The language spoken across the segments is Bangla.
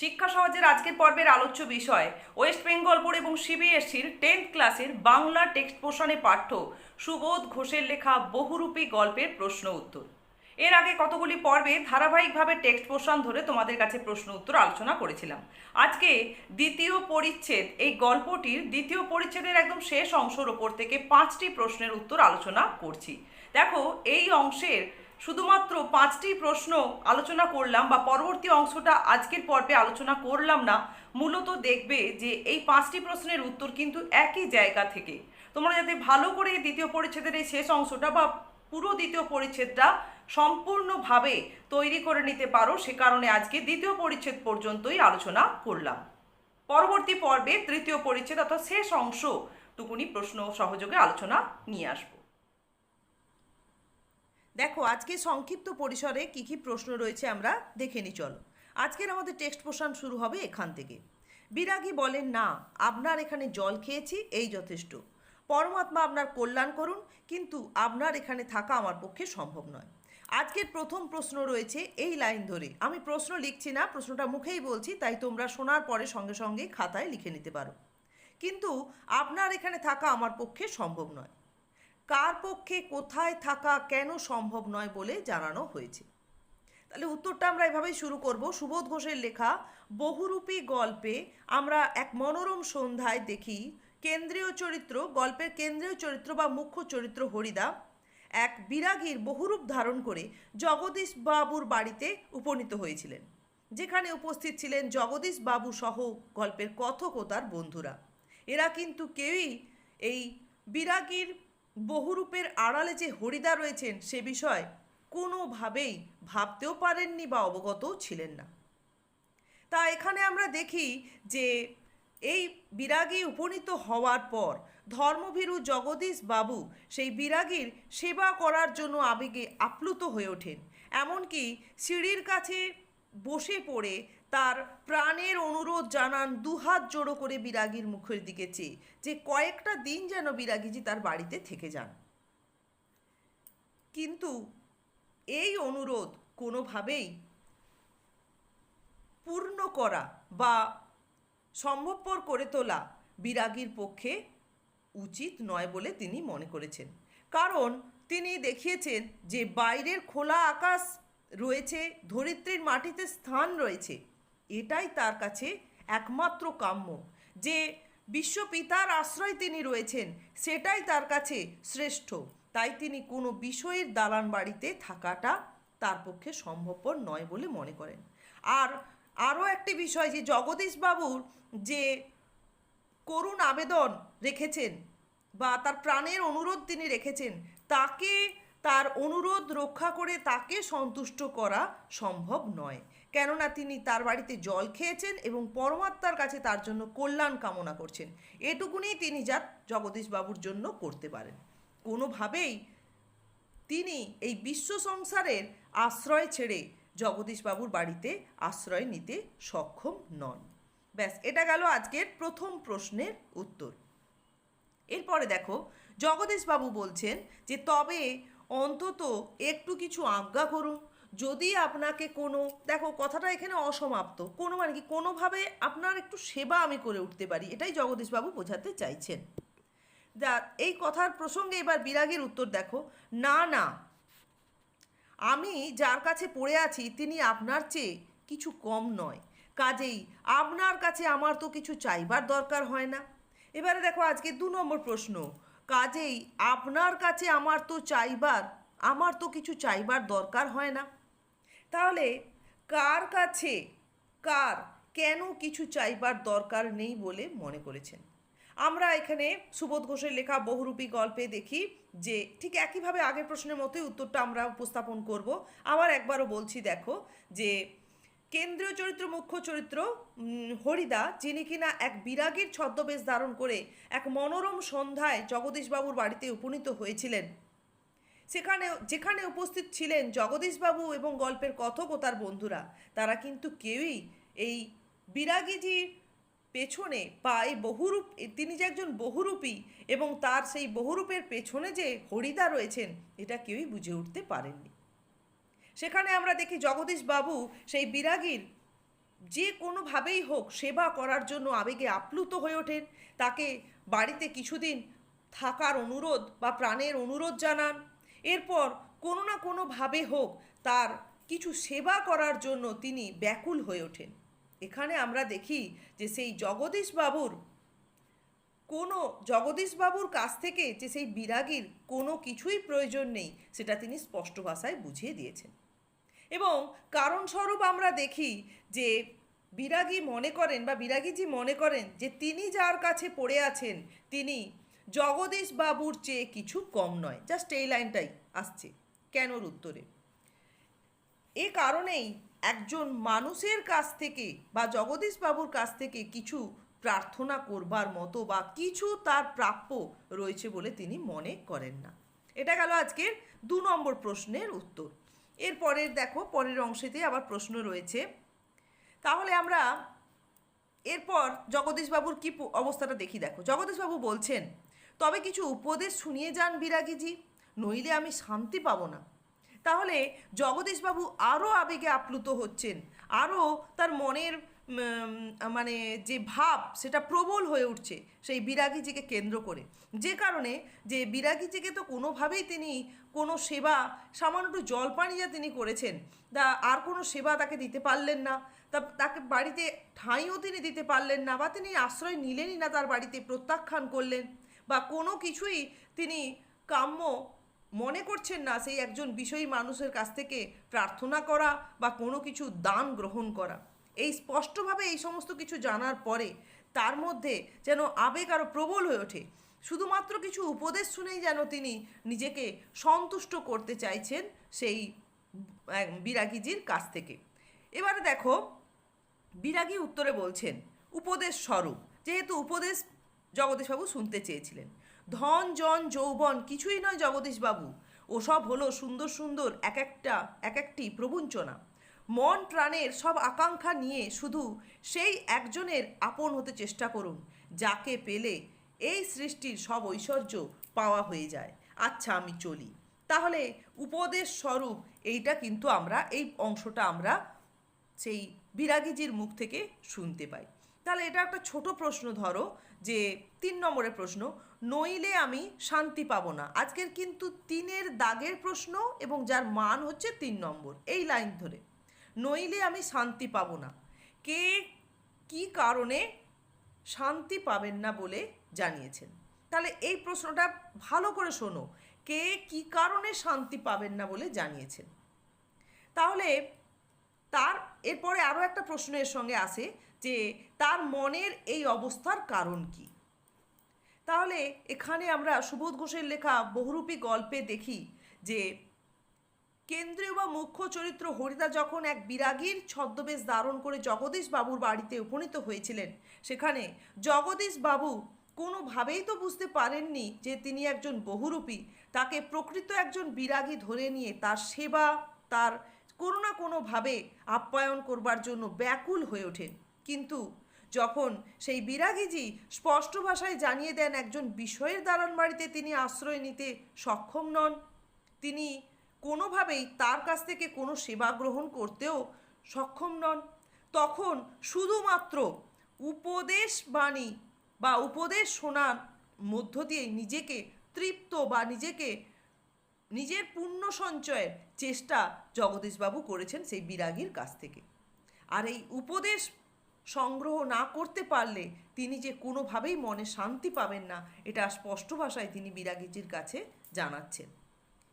শিক্ষা সহজের আজকের পর্বের আলোচ্য বিষয়। ওয়েস্ট বেঙ্গল বোর্ড এবং সিবিএসসির টেন্থ ক্লাসের বাংলা টেক্সট পোষণে পাঠ্য। সুবোধ ঘোষের লেখা বহুরূপী গল্পের প্রশ্ন উত্তর। এর আগে কতগুলি পর্বে ধারাবাহিকভাবে টেক্সট পোষণ ধরে তোমাদের কাছে প্রশ্ন উত্তর আলোচনা করেছিলাম। আজকে দ্বিতীয় পরিচ্ছেদ, এই গল্পটির দ্বিতীয় পরিচ্ছেদের একদম শেষ অংশের ওপর থেকে পাঁচটি প্রশ্নের উত্তর আলোচনা করছি। দেখো, এই অংশের শুধুমাত্র পাঁচটি প্রশ্ন আলোচনা করলাম বা পরবর্তী অংশটা আজকের পর্বে আলোচনা করলাম না, মূলত দেখবে যে এই পাঁচটি প্রশ্নের উত্তর কিন্তু একই জায়গা থেকে। তোমরা যাতে ভালো করে দ্বিতীয় পরিচ্ছেদের এই শেষ অংশটা বা পুরো দ্বিতীয় পরিচ্ছেদটা সম্পূর্ণভাবে তৈরি করে নিতে পারো, সে কারণে আজকে দ্বিতীয় পরিচ্ছেদ পর্যন্তই আলোচনা করলাম। পরবর্তী পর্বে তৃতীয় পরিচ্ছেদ অর্থাৎ শেষ অংশ টুকুনি প্রশ্ন সহযোগে আলোচনা নিয়ে আসব। দেখো, আজকে সংক্ষিপ্ত পরিসরে কি কি প্রশ্ন রয়েছে আমরা দেখে নি চলো। আজকের আমাদের টেক্সট পোষণ শুরু হবে এখান থেকে। বিরাগী বলেন, না, আপনার এখানে জল খেয়েছি, এই যথেষ্ট। পরমাত্মা আপনার কল্যাণ করুন, কিন্তু আপনার এখানে থাকা আমার পক্ষে সম্ভব নয়। আজকের প্রথম প্রশ্ন রয়েছে এই লাইন ধরে। আমি প্রশ্ন লিখছি না, প্রশ্নটা মুখেই বলছি, তাই তোমরা শোনার পরে সঙ্গে সঙ্গে খাতায় লিখে নিতে পারো। কিন্তু আপনার এখানে থাকা আমার পক্ষে সম্ভব নয়। কার পক্ষে কোথায় থাকা কেন সম্ভব নয় বলে জানানো হয়েছে। তাহলে উত্তরটা আমরা এভাবেই শুরু করব। সুবোধ ঘোষের লেখা, বহুরূপী গল্পে আমরা এক মনোরম সন্ধ্যায় দেখি কেন্দ্রীয় চরিত্র, গল্পের কেন্দ্রীয় চরিত্র বা মুখ্য চরিত্র হরিদা, এক বিরাগীর বহুরূপ ধারণ করে জগদীশ বাবুর বাড়িতে উপনীত হয়েছিলেন, যেখানে উপস্থিত ছিলেন জগদীশ বাবু সহ গল্পের কথক ও তার বন্ধুরা। এরা কিন্তু কেউই এই বিরাগীর বহুরূপের আড়ালে যে হরিদা রয়েছেন সে বিষয় কোনোভাবেই ভাবতেও পারেননি বা অবগতও ছিলেন না। তা এখানে আমরা দেখি যে এই বিরাগী উপনীত হওয়ার পর ধর্মভীরু জগদীশ বাবু সেই বিরাগীর সেবা করার জন্য আবেগে আপ্লুত হয়ে ওঠেন। এমনকি সিঁড়ির কাছে বসে পড়ে তার প্রাণের অনুরোধ জানান দুহাত জোড়ো করে বিরাগীর মুখের দিকে চেয়ে, যে কয়েকটা দিন যেন বিরাগীজি তার বাড়িতে থেকে যান। কিন্তু এই অনুরোধ কোনোভাবেই পূর্ণ করা বা সম্ভবপর করে তোলা বিরাগীর পক্ষে উচিত নয় বলে তিনি মনে করেছেন। কারণ তিনি দেখিয়েছেন যে বাইরের খোলা আকাশ রয়েছে, ধরিত্রীর মাটিতে স্থান রয়েছে। এটাই তার কাছে একমাত্র কাম্য। যে বিশ্বপিতার আশ্রয় তিনি রয়েছেন, সেটাই তার কাছে শ্রেষ্ঠ। তাই তিনি কোনো বিষয়ের দালান বাড়িতে থাকাটা তার পক্ষে সম্ভবপর নয় বলে মনে করেন। আর আরও একটি বিষয় যে জগদীশবাবুর যে করুণ আবেদন রেখেছেন বা তার প্রাণের অনুরোধ তিনি রেখেছেন, তাকে তার অনুরোধ রক্ষা করে তাকে সন্তুষ্ট করা সম্ভব নয়। কেননা তিনি তার বাড়িতে জল খেয়েছেন এবং পরমাত্মার কাছে তার জন্য কল্যাণ কামনা করছেন। এটুকুনি তিনি যা জগদীশবাবুর জন্য করতে পারেন। কোনোভাবেই তিনি এই বিশ্ব সংসারের আশ্রয় ছেড়ে জগদীশবাবুর বাড়িতে আশ্রয় নিতে সক্ষম নন। ব্যাস, এটা গেল আজকের প্রথম প্রশ্নের উত্তর। এরপরে দেখো, জগদীশবাবু বলছেন যে, তবে অন্তত একটু কিছু আজ্ঞা করুন। যদি আপনাকে কোনো, দেখো কথাটা এখানে অসমাপ্ত। কোনো মানে কি, কোনোভাবে আপনার একটু সেবা আমি করে উঠতে পারি, এটাই জগদীশবাবু বোঝাতে চাইছেন। যা, এই কথার প্রসঙ্গে এবার বিরাগের উত্তর দেখো, না না, আমি যার কাছে পড়ে আছি তিনি আপনার চেয়ে কিছু কম নয়। কাজেই আপনার কাছে আমার তো কিছু চাইবার দরকার হয় না। এবারে দেখো আজকে দু নম্বর প্রশ্ন কাজেই আপনার কাছে আমার তো চাইবার, আমার তো কিছু চাইবার দরকার হয় না। তাহলে কার কাছে, কার কেন কিছু চাইবার দরকার নেই বলে মনে করেছেন? আমরা এখানে সুবোধ ঘোষের লেখা বহুরূপী গল্পে দেখি যে ঠিক একইভাবে আগের প্রশ্নের মতোই উত্তরটা আমরা উপস্থাপন করব। আবার একবারও বলছি, দেখো, যে কেন্দ্রীয় চরিত্র, মুখ্য চরিত্র হরিদা, যিনি কিনা এক বিরাগীর ছদ্মবেশ ধারণ করে এক মনোরম সন্ধ্যায় জগদীশবাবুর বাড়িতে উপনীত হয়েছিলেন। সেখানে, যেখানে উপস্থিত ছিলেন জগদীশবাবু এবং গল্পের কথক ও তার বন্ধুরা, তারা কিন্তু কেউই এই বিরাগীজির পেছনে বা এই বহুরূপ, তিনি যে একজন বহুরূপী এবং তার সেই বহুরূপের পেছনে যে হরিদা রয়েছেন, এটা কেউই বুঝে উঠতে পারেননি। সেখানে আমরা দেখি জগদীশ বাবু সেই বিরাগীর যে কোনোভাবেই হোক সেবা করার জন্য আবেগে আপ্লুত হয়ে ওঠেন। তাকে বাড়িতে কিছুদিন থাকার অনুরোধ বা প্রাণের অনুরোধ জানান। এরপর কোনো না কোনোভাবে হোক তার কিছু সেবা করার জন্য তিনি ব্যাকুল হয়ে ওঠেন। এখানে আমরা দেখি যে সেই জগদীশ বাবুর কোনো জগদীশবাবুর কাছ থেকে যে সেই বিরাগীর কোনো কিছুই প্রয়োজন নেই, সেটা তিনি স্পষ্ট ভাষায় বুঝিয়ে দিয়েছেন। এবং কারণস্বরূপ আমরা দেখি যে বিরাগী মনে করেন বা বিরাগীজি মনে করেন যে তিনি যার কাছে পড়ে আছেন, তিনি জগদীশ বাবুর চেয়ে কিছু কম নয়। জাস্ট এই লাইনটাই আসছে কেনর উত্তরে। এ কারণেই একজন মানুষের কাছ থেকে বা জগদীশ বাবুর কাছ থেকে কিছু প্রার্থনা করবার মতো বা কিছু তার প্রাপ্য রয়েছে বলে তিনি মনে করেন না। এটা গেল আজকের দু নম্বর প্রশ্নের উত্তর। এরপরের দেখো পরের অংশেতে আবার প্রশ্ন রয়েছে। তাহলে আমরা এরপর জগদীশবাবুর কী অবস্থাটা দেখি দেখো। জগদীশবাবু বলছেন, তবে কিছু উপদেশ শুনিয়ে যান বিরাগীজি, নইলে আমি শান্তি পাব না। তাহলে জগদীশবাবু আরও আবেগে আপ্লুত হচ্ছেন, আরও তার মনের মানে যে ভাব, সেটা প্রবল হয়ে উঠছে সেই বিরাগীজিকে কেন্দ্র করে। যে কারণে যে বিরাগীজিকে তো কোনোভাবেই তিনি কোনো সেবা, সামান্য একটু জলপানি যা তিনি করেছেন, তা আর কোনো সেবা তাকে দিতে পারলেন না। তা তাকে বাড়িতে ঠাঁইও তিনি দিতে পারলেন না বা তিনি আশ্রয় নিলেনই না তার বাড়িতে প্রত্যাখ্যান করলেন বা কোনো কিছুই তিনি কাম্য মনে করছেন না সেই একজন বিষয়ী মানুষের কাছ থেকে প্রার্থনা করা বা কোনো কিছু দান গ্রহণ করা। এই স্পষ্টভাবে এই সমস্ত কিছু জানার পরে তার মধ্যে যেন আবেগ আরও প্রবল হয়ে ওঠে। শুধুমাত্র কিছু উপদেশ শুনেই যেন তিনি নিজেকে সন্তুষ্ট করতে চাইছেন সেই বিরাগীজির কাছ থেকে। এবারে দেখো, বিরাগী উত্তরে বলছেন, উপদেশ স্বরূপ, যেহেতু উপদেশ জগদীশবাবু শুনতে চেয়েছিলেন। ধন, জন, যৌবন কিছুই নয় জগদীশবাবু। ওসব হলো সুন্দর সুন্দর এক একটা, এক একটি প্রবঞ্চনা। মন প্রাণের সব আকাঙ্ক্ষা নিয়ে শুধু সেই একজনের আপন হতে চেষ্টা করুন, যাকে পেলে এই সৃষ্টির সব ঐশ্বর্য পাওয়া হয়ে যায়। আচ্ছা আমি চলি। তাহলে উপদেশ স্বরূপ এইটা কিন্তু আমরা, এই অংশটা আমরা সেই বিরাগীজির মুখ থেকে শুনতে পাই। তাহলে এটা একটা ছোট প্রশ্ন ধরো, যে তিন নম্বরের প্রশ্ন, নইলে আমি শান্তি পাবো না। আজকের কিন্তু তিনের দাগের প্রশ্ন এবং যার মান হচ্ছে তিন নম্বর। এই লাইন ধরে। নইলে আমি শান্তি পাবো না। কে কি কারণে শান্তি পাবেন না বলে জানিয়েছেন। তাহলে এই প্রশ্নটা ভালো করে শোনো। কে কি কারণে শান্তি পাবেন না বলে জানিয়েছেন। তাহলে তার, এরপরে আরও একটা প্রশ্ন এর সঙ্গে আসে যে তার মনের এই অবস্থার কারণ কি? তাহলে এখানে আমরা সুবোধ ঘোষের লেখা বহুরূপী গল্পে দেখি যে কেন্দ্রীয় বা মুখ্য চরিত্র হরিদা যখন এক বিরাগীর ছদ্মবেশ ধারণ করে জগদীশ বাবুর বাড়িতে উপনীত হয়েছিলেন, সেখানে জগদীশ বাবু কোনোভাবেই তো বুঝতে পারেননি যে তিনি একজন বহুরূপী, তাকে প্রকৃত একজন বিরাগী ধরে নিয়ে তার সেবা, তার কোনো না কোনোভাবে আপ্যায়ন করবার জন্য ব্যাকুল হয়ে ওঠেন। কিন্তু যখন সেই বিরাগীজি স্পষ্ট ভাষায় জানিয়ে দেন একজন বিষয়ের দালান বাড়িতে তিনি আশ্রয় নিতে সক্ষম নন, তিনি কোনোভাবেই তার কাছ থেকে কোনো সেবা গ্রহণ করতেও সক্ষম নন। তখন শুধুমাত্র উপদেশ বাণী বা উপদেশ শোনার মধ্য দিয়ে নিজেকে তৃপ্ত বা নিজেকে, নিজের পুণ্য সঞ্চয়ের চেষ্টা জগদীশবাবু করেছেন সেই বিরাগীর কাছ থেকে। আর এই উপদেশ সংগ্রহ না করতে পারলে তিনি যে কোনোভাবেই মনে শান্তি পাবেন না, এটা স্পষ্ট ভাষায় তিনি বিরাগীজির কাছে জানাচ্ছেন।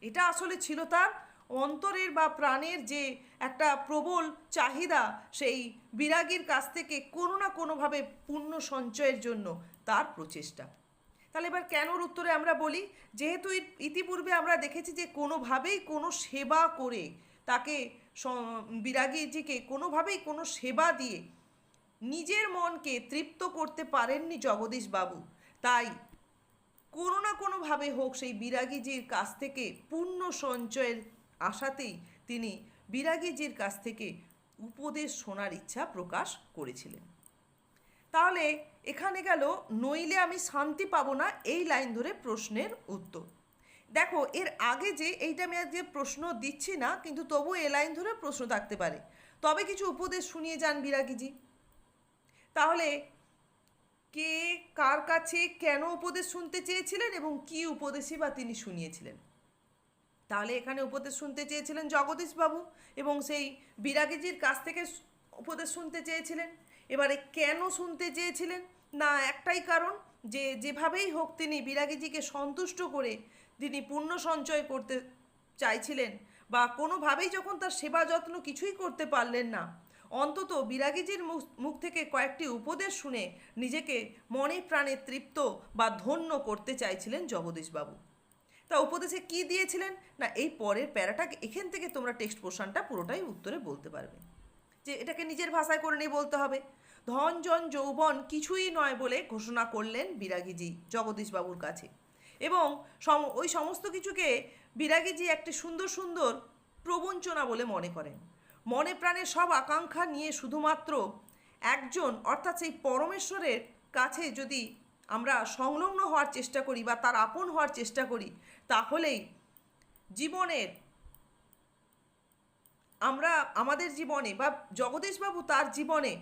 এটা আসলে ছিল তার অন্তরের বা প্রাণের যে একটা প্রবল চাহিদা, সেই বিরাগীর কাছ থেকে কোনো না কোনোভাবে পূর্ণ সঞ্চয়ের জন্য তার প্রচেষ্টা। তাহলে এবার কেনর উত্তরে আমরা বলি, যেহেতু ইতিপূর্বে আমরা দেখেছি যে কোনোভাবেই কোনো সেবা করে তাকে বিরাগীজিকে কোনোভাবেই কোনো সেবা দিয়ে নিজের মনকে তৃপ্ত করতে পারেননি জগদীশ বাবু তাই কোনো না কোনোভাবে হোক সেই বিরাগীজির কাছ থেকে পূর্ণ সঞ্চয়ের আশাতেই তিনি বিরাগীজির কাছ থেকে উপদেশ শোনার ইচ্ছা প্রকাশ করেছিলেন। তাহলে এখানে গেল, নইলে আমি শান্তি পাবো না এই লাইন ধরে প্রশ্নের উত্তর। দেখো, এর আগে যে এইটা আমি আজকে প্রশ্ন দিচ্ছি না, কিন্তু তবু এ লাইন ধরে প্রশ্ন থাকতে পারে। তবে কিছু উপদেশ শুনিয়ে যান বিরাগীজি। তাহলে কে কার কাছে কেন উপদেশ শুনতে চেয়েছিলেন এবং কি উপদেশই বা তিনি শুনিয়েছিলেন? তাহলে এখানে উপদেশ শুনতে চেয়েছিলেন জগদীশবাবু এবং সেই বিরাগীজির কাছ থেকে উপদেশ শুনতে চেয়েছিলেন। এবারে কেন শুনতে চেয়েছিলেন? না একটাই কারণ যে, যেভাবেই হোক তিনি বিরাগীজিকে সন্তুষ্ট করে তিনি পুণ্য সঞ্চয় করতে চাইছিলেন বা কোনোভাবেই যখন তার সেবা যত্ন কিছুই করতে পারলেন না অন্তত বিরাগীজির মুখ- থেকে কয়েকটি উপদেশ শুনে নিজেকে মনে প্রাণে তৃপ্ত বা ধন্য করতে চাইছিলেন জগদীশবাবু। তা উপদেশে কি দিয়েছিলেন? না, এই পরের প্যারাটা এখান থেকে তোমরা টেক্সট পোর্শনটা পুরোটাই উত্তরে বলতে পারবে। যে এটাকে নিজের ভাষায় করে নিয়ে বলতে হবে। ধন, জন, যৌবন কিছুই নয় বলে ঘোষণা করলেন বিরাগীজি জগদীশবাবুর কাছে। এবং সম- ওই সমস্ত কিছুকে বিরাগীজি একটি সুন্দর সুন্দর প্রবঞ্চনা বলে মনে করেন। মনে প্রাণে সব আকাঙ্ক্ষা নিয়ে শুধুমাত্র একজন, অর্থাৎ সেই পরমেশ্বরের কাছে যদি আমরা সংলগ্ন হওয়ার চেষ্টা করি বা তার আপন হওয়ার চেষ্টা করি, তাহলেই জীবনের আমরা, আমাদের জীবনে বা জগদীশবাবু তার জীবনে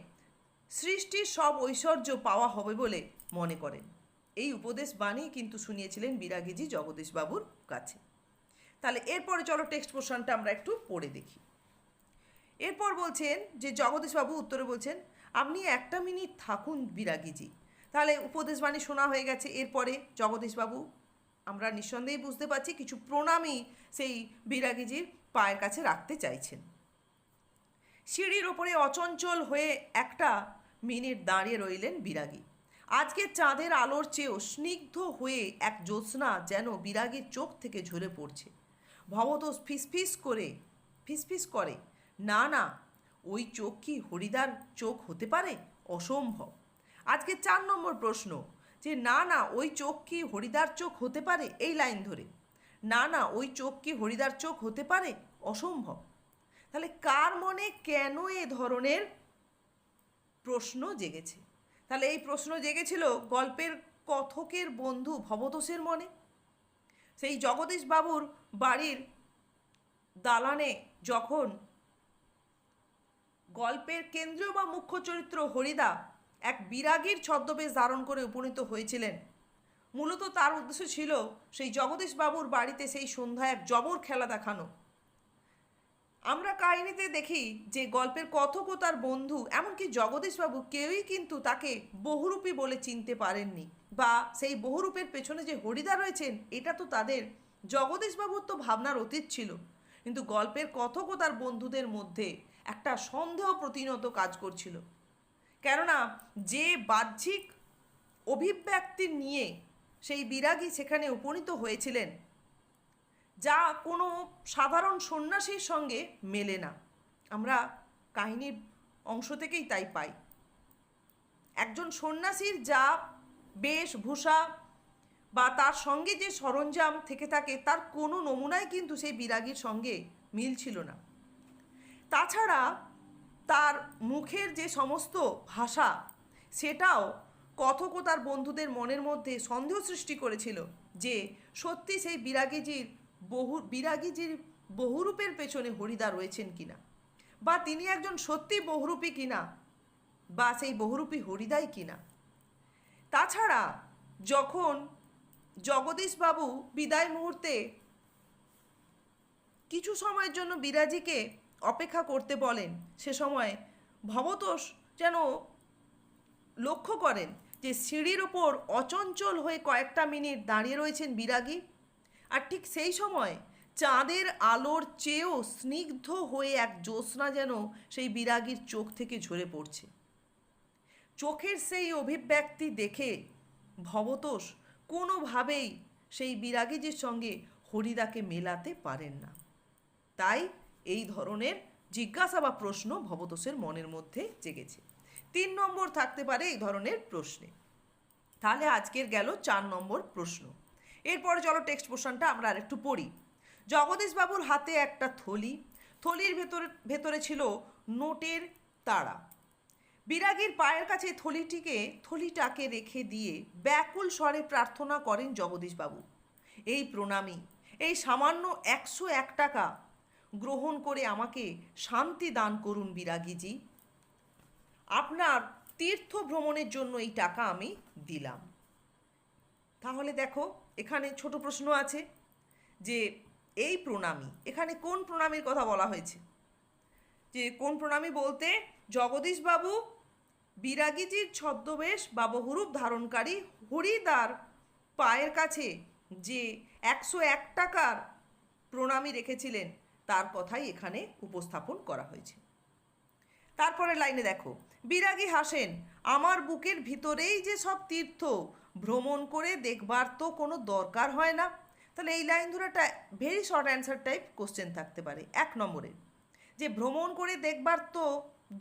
সৃষ্টির সব ঐশ্বর্য পাওয়া হবে বলে মনে করেন। এই উপদেশ বাণী কিন্তু শুনিয়েছিলেন বিরাগীজি জগদীশবাবুর কাছে। তাহলে এরপরে চলো টেক্সট পোর্শনটা আমরা একটু পড়ে দেখি। এরপর বলছেন যে, জগদীশবাবু উত্তরে বলছেন, আপনি একটা মিনিট থাকুন বিরাগীজি। তাহলে উপদেশবাণী শোনা হয়ে গেছে। এরপরে জগদীশবাবু, আমরা নিঃসন্দেহে বুঝতে পারছি কিছু প্রণামী সেই বিরাগীজির পায়ের কাছে রাখতে চাইছেন। সিঁড়ির ওপরে অচঞ্চল হয়ে একটা মিনিট দাঁড়িয়ে রইলেন বিরাগী। আজকে চাঁদের আলোর চেয়েও স্নিগ্ধ হয়ে এক জ্যোৎস্না যেন বিরাগীর চোখ থেকে ঝরে পড়ছে। ভবতোষ ফিসফিস করে ফিসফিস করে না না, ওই চোখ কি হরিদার চোখ হতে পারে? অসম্ভব। আজকে চার নম্বর প্রশ্ন, যে না না, ওই চোখ কি হরিদার চোখ হতে পারে? এই লাইন ধরে। না না, ওই চোখ কি হরিদার চোখ হতে পারে? অসম্ভব। তাহলে কার মনে কেন এ ধরনের প্রশ্ন জেগেছে? তাহলে এই প্রশ্ন জেগেছিল গল্পের কথকের বন্ধু ভবতোষের মনে। সেই জগদীশ বাবুর বাড়ির দালানে যখন গল্পের কেন্দ্রীয় বা মুখ্য চরিত্র হরিদা এক বিরাগীর ছদ্মবেশ ধারণ করে উপনীত হয়েছিলেন। মূলত তার উদ্দেশ্য ছিল সেই জগদীশ বাবুর বাড়িতে সেই সন্ধ্যায় এক জবর খেলা দেখানো। আমরা কাহিনীতে দেখি যে গল্পের কথক ও তার বন্ধু এমনকি জগদীশবাবু কেউই কিন্তু তাকে বহুরূপী বলে চিনতে পারেননি বা সেই বহুরূপের পেছনে যে হরিদা রয়েছেন, এটা তো তাদের জগদীশবাবুর তো ভাবনার অতীত ছিল। কিন্তু গল্পের কথক ও তার বন্ধুদের মধ্যে একটা সন্দেহ প্রতিনত কাজ করছিল। কেননা যে বাহ্যিক অভিব্যক্তি নিয়ে সেই বিরাগী সেখানে উপনীত হয়েছিলেন, যা কোনো সাধারণ সন্ন্যাসীর সঙ্গে মেলে না। আমরা কাহিনীর অংশ থেকেই তাই পাই। একজন সন্ন্যাসীর যা বেশভূষা বা তার সঙ্গে যে সরঞ্জাম থেকে থাকে, তার কোনো নমুনাই কিন্তু সেই বিরাগীর সঙ্গে মিল ছিল না। তাছাড়া তার মুখের যে সমস্ত ভাষা, সেটাও কথক তার বন্ধুদের মনের মধ্যে সন্দেহ সৃষ্টি করেছিল যে সত্যি সেই বিরাগীজির বহু, বিরাগীজির বহুরূপের পেছনে হরিদা রয়েছেন কিনা? বা তিনি একজন সত্যি বহুরূপী কিনা? বা সেই বহুরূপী হরিদাই কিনা? তাছাড়া যখন জগদীশবাবু বিদায় মুহূর্তে কিছু সময়ের জন্য বিরাজিকে অপেক্ষা করতে বলেন। সে সময় ভবতোষ যেন লক্ষ্য করেন যে সিঁড়ির ওপর অচঞ্চল হয়ে কয়েকটা মিনিট দাঁড়িয়ে রয়েছেন বিরাগী। আর ঠিক সেই সময় চাঁদের আলোর চেয়েও স্নিগ্ধ হয়ে এক জ্যোৎস্না যেন সেই বিরাগীর চোখ থেকে ঝরে পড়ছে। চোখের সেই অভিব্যক্তি দেখে ভবতোষ কোনোভাবেই সেই বিরাগীজির সঙ্গে হরিদাকে মেলাতে পারেন না। তাই এই ধরনের জিজ্ঞাসা বা প্রশ্ন ভবতোষের মনের মধ্যে জেগেছে। তিন নম্বর থাকতে পারে এই ধরনের প্রশ্নে। তাহলে আজকের গেল চার নম্বর প্রশ্ন। এরপরে চলো টেক্সট পোর্শনটা আমরা আরেকটু পড়ি। জগদীশবাবুর হাতে একটা থলি। থলির ভেতরে ভেতরে ছিল নোটের তারা। বিরাগীর পায়ের কাছে থলিটিকে, থলিটাকে রেখে দিয়ে ব্যাকুল স্বরে প্রার্থনা করেন জগদীশবাবু। এই প্রণামী, এই সামান্য একশো এক টাকা গ্রহণ করে আমাকে শান্তি দান করুন বিরাগীজি। আপনার তীর্থ ভ্রমণের জন্য এই টাকা আমি দিলাম। তাহলে দেখো, এখানে ছোট প্রশ্ন আছে যে, এই প্রণামী, এখানে কোন প্রণামীর কথা বলা হয়েছে? যে, কোন প্রণামী বলতে, জগদীশবাবু বিরাগীজির ছদ্মবেশ বা বহুরূপ ধারণকারী হরিদার পায়ের কাছে যে একশো এক টাকার প্রণামী রেখেছিলেন তার কথাই এখানে উপস্থাপন করা হয়েছে। তারপরে লাইনে দেখো, বিরাগী হাসেন, আমার বুকের ভিতরেই যে সব তীর্থ, ভ্রমণ করে দেখবার তো কোনো দরকার হয় না। তাহলে এই লাইন একটা very short answer type question থাকতে পারে, এক নম্বরে। যে ভ্রমণ করে দেখবার তো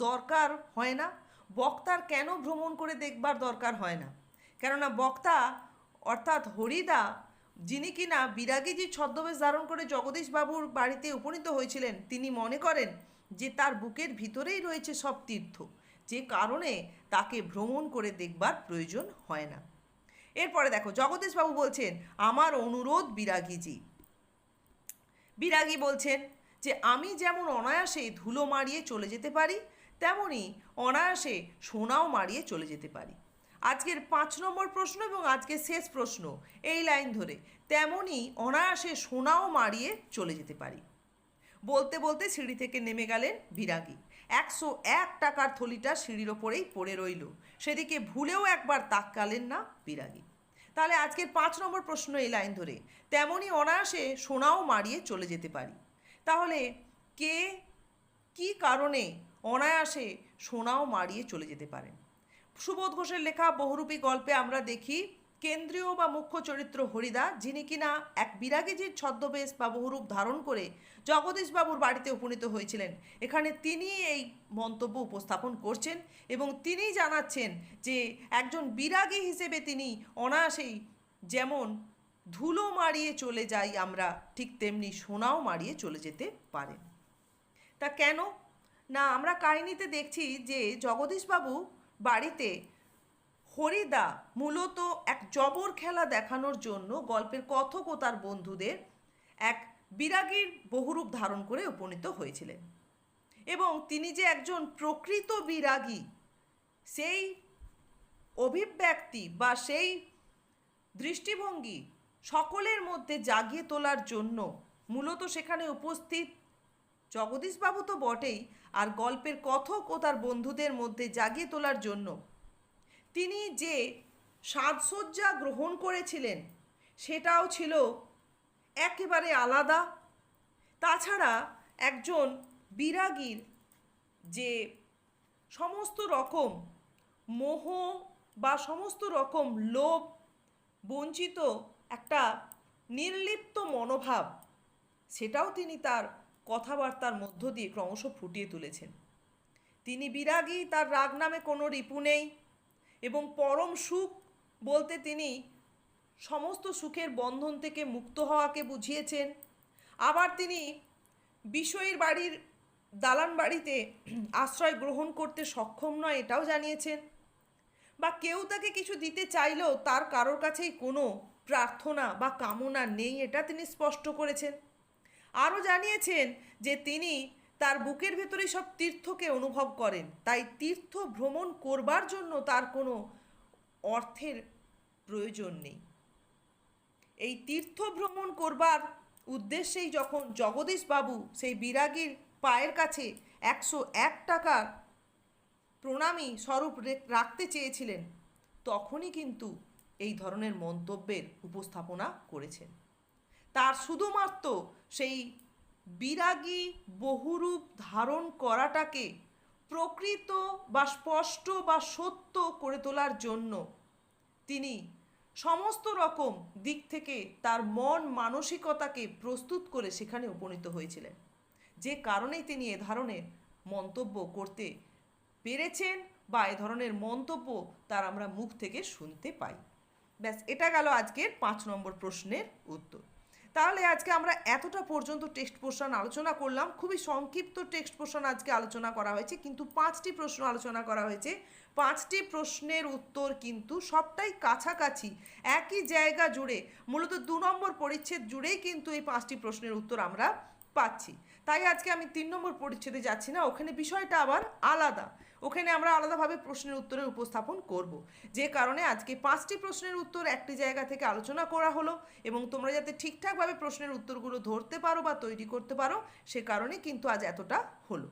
দরকার হয় না, বক্তার কেন ভ্রমণ করে দেখবার দরকার হয় না? কেননা বক্তা অর্থাৎ হরিদা যিনি কিনা বিরাগীজি ছদ্মবেশ ধারণ করে জগদীশ বাবুর বাড়িতে উপনীত হয়েছিলেন, তিনি মনে করেন যে তার বুকের ভিতরেই রয়েছে সব তীর্থ। যে কারণে তাকে ভ্রমণ করে দেখবার প্রয়োজন হয় না। এরপরে দেখো জগদীশবাবু বলছেন, আমার অনুরোধ বিরাগীজি। বিরাগী বলছেন যে, আমি যেমন অনায়াসে ধুলো মারিয়ে চলে যেতে পারি, তেমনি অনায়াসে সোনাও মারিয়ে চলে যেতে পারি। আজকের পাঁচ নম্বর প্রশ্ন এবং আজকের শেষ প্রশ্ন। এই লাইন ধরে তেমনই অনায়াসে সোনাও মারিয়ে চলে যেতে পারি। বলতে বলতে সিঁড়ি থেকে নেমে গেলেন বিরাগী। একশো এক টাকার থলিটা সিঁড়ির ওপরেই পড়ে রইল। সেদিকে ভুলেও একবার তাকালেন না বিরাগী। তাহলে আজকের পাঁচ নম্বর প্রশ্ন এই লাইন ধরে তেমনই অনায়াসে সোনাও মারিয়ে চলে যেতে পারি। তাহলে কে, কি কারণে অনায়াসে সোনাও মারিয়ে চলে যেতে পারেন? সুবোধ ঘোষের লেখা বহুরূপী গল্পে আমরা দেখি, কেন্দ্রীয় বা মুখ্য চরিত্র হরিদা, যিনি কিনা এক বিরাগীজির ছদ্মবেশ বা বহুরূপ ধারণ করে জগদীশবাবুর বাড়িতে উপনীত হয়েছিলেন। এখানে তিনি এই মন্তব্য উপস্থাপন করছেন এবং তিনি জানাচ্ছেন যে একজন বিরাগী হিসেবে তিনি অনায়াসেই যেমন ধুলো মারিয়ে চলে যাই আমরা, ঠিক তেমনি সোনাও মারিয়ে চলে যেতে পারেন তা কেন? না, আমরা কাহিনীতে দেখছি যে জগদীশবাবু বাড়িতে হরিদা মূলত এক জবর খেলা দেখানোর জন্য গল্পের কথক ও তার বন্ধুদের এক বিরাগীর বহুরূপ ধারণ করে উপনীত হয়েছিলেন। এবং তিনি যে একজন প্রকৃত বিরাগী, সেই অভিব্যক্তি বা সেই দৃষ্টিভঙ্গি সকলের মধ্যে জাগিয়ে তোলার জন্য মূলত সেখানে উপস্থিত জগদীশবাবু তো বটেই আর গল্পের কথক ও তার বন্ধুদের মধ্যে জাগিয়ে তোলার জন্য। তিনি যে সাজসজ্জা গ্রহণ করেছিলেন, সেটাও ছিল একেবারে আলাদা। তাছাড়া একজন বিরাগীর যে সমস্ত রকম মোহ বা সমস্ত রকম লোভ, বঞ্চিত একটা নির্লিপ্ত মনোভাব, সেটাও তিনি তার কথাবার্তার মধ্য দিয়ে ক্রমশ ফুটিয়ে তুলেছেন। তিনি বিরাগী, তার রাগ নামে কোনো রিপু নেই এবং পরম সুখ বলতে তিনি সমস্ত সুখের বন্ধন থেকে মুক্ত হওয়াকে বুঝিয়েছেন। আবার তিনি বিষয়ের বাড়ির দালান বাড়িতে আশ্রয় গ্রহণ করতে সক্ষম নয় এটাও জানিয়েছেন। বা কেউ তাকে কিছু দিতে চাইলেও তার কারোর কাছেই কোনো প্রার্থনা বা কামনা নেই, এটা তিনি স্পষ্ট করেছেন। আরও জানিয়েছেন যে তিনি তার বুকের ভেতরে সব তীর্থকে অনুভব করেন। তাই তীর্থ ভ্রমণ করবার জন্য তার কোনো অর্থের প্রয়োজন নেই। এই তীর্থ ভ্রমণ করবার উদ্দেশ্যেই যখন জগদীশবাবু সেই বিরাগীর পায়ের কাছে একশো এক টাকার প্রণামী স্বরূপ রাখতে চেয়েছিলেন, তখনই কিন্তু এই ধরনের মন্তব্যের উপস্থাপনা করেছেন। তার শুধুমাত্র সেই বিরাগী বহুরূপ ধারণ করাটাকে প্রকৃত বা স্পষ্ট বা সত্য করে তোলার জন্য তিনি সমস্ত রকম দিক থেকে তার মন মানসিকতাকে প্রস্তুত করে সেখানে উপনীত হয়েছিলেন। যে কারণেই তিনি এ ধরনের মন্তব্য করতে পেরেছেন বা এ ধরনের মন্তব্য তার আমরা মুখ থেকে শুনতে পাই। ব্যাস, এটা গেল আজকের পাঁচ নম্বর প্রশ্নের উত্তর। তাহলে আজকে আমরা এতটা পর্যন্ত টেক্সট পোর্শন আলোচনা করলাম। খুবই সংক্ষিপ্ত টেক্সট পোর্শন আজকে আলোচনা করা হয়েছে, কিন্তু পাঁচটি প্রশ্ন আলোচনা করা হয়েছে। পাঁচটি প্রশ্নের উত্তর কিন্তু সবটাই কাছাকাছি, একই জায়গা জুড়ে, মূলত দু নম্বর পরিচ্ছেদ জুড়েই কিন্তু এই পাঁচটি প্রশ্নের উত্তর আমরা পাচ্ছি। তাই আজকে আমি তিন নম্বর পরিচ্ছেদে যাচ্ছি না, ওখানে বিষয়টা আবার আলাদা। ওখানে আমরা আলাদাভাবে প্রশ্নের উত্তরের উপস্থাপন করব। যে কারণে আজকে পাঁচটি প্রশ্নের উত্তর একটি জায়গা থেকে আলোচনা করা হলো এবং তোমরা যাতে ঠিকঠাকভাবে প্রশ্নের উত্তরগুলো ধরতে পারো বা তৈরি করতে পারো, সে কারণে কিন্তু আজ এতটা হলো।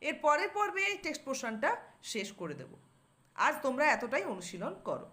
এর পরের পর্বে এই টেক্সট পোর্শনটা শেষ করে দেব। আজ তোমরা এতটাই অনুশীলন করো।